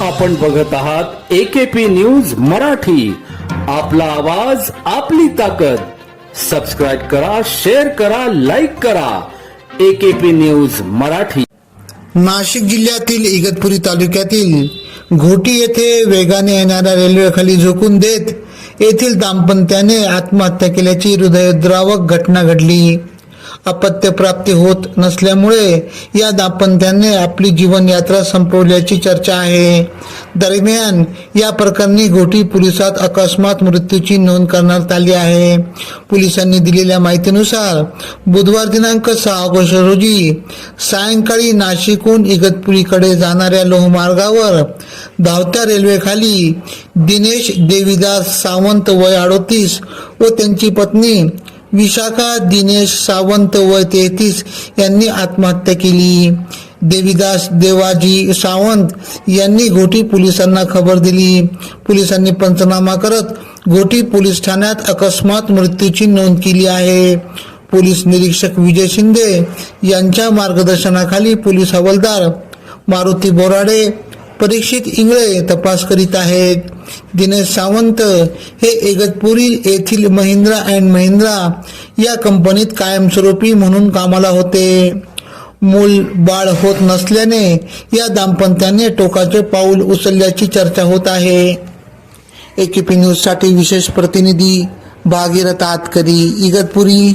आपण बघत आहात एकेपी न्यूज मराठी. आपला आवाज आपली ताकद. सबस्क्राईब करा शेअर करा लाईक करा. AKP news Marathi. नाशिक जिल्ह्यातील इगतपुरी तालुक्यातील घोटी येथे वेगाने येणाऱ्या रेल्वेखाली झोकून देत येथील दाम्पत्याने आत्महत्या केल्याची हृदयद्रावक घटना घडली. अपत्य प्राप्ती होत नसल्यामुळे या दाम्पत्याने आपली जीवनयात्रा संपवल्याची चर्चा आहे. दरम्यान या प्रकरणी घोटी पोलिसात अकस्मात मृत्यूची नोंद करण्यात आली आहे. पोलिसांनी दिलेल्या माहितीनुसार बुधवार दिनांक सहा ऑगस्ट रोजी सायंकाळी नाशिकहून इगतपुरीकडे जाणाऱ्या लोहमार्गावर धावत्या रेल्वेखाली दिनेश देवीदास सावंत वय अडोतीस व त्यांची पत्नी विशाखा दिनेश सावंत व तेहतीस यांनी आत्महत्या केली. देवीदास देवाजी सावंत यांनी घोटी पोलिसांना खबर दिली. पोलिसांनी पंचनामा करत घोटी पोलीस ठाण्यात अकस्मात मृत्यूची नोंद केली आहे. पोलीस निरीक्षक विजय शिंदे यांच्या मार्गदर्शनाखाली पोलीस हवालदार मारुती बोराडे परीक्षित इंगळे तपास करीत आहेत. दिनेश सावंत हे इगतपुरी येथील महिंद्रा अँड महिंद्रा या कंपनीत कायमस्वरूपी म्हणून कामाला होते. मूल बाळ होत नसल्याने या दाम्पत्याने टोकाचे पाऊल उचलल्याची चर्चा होत आहे. एकेपी न्यूजसाठी विशेष प्रतिनिधी भागीरथ आतकरी इगतपुरी.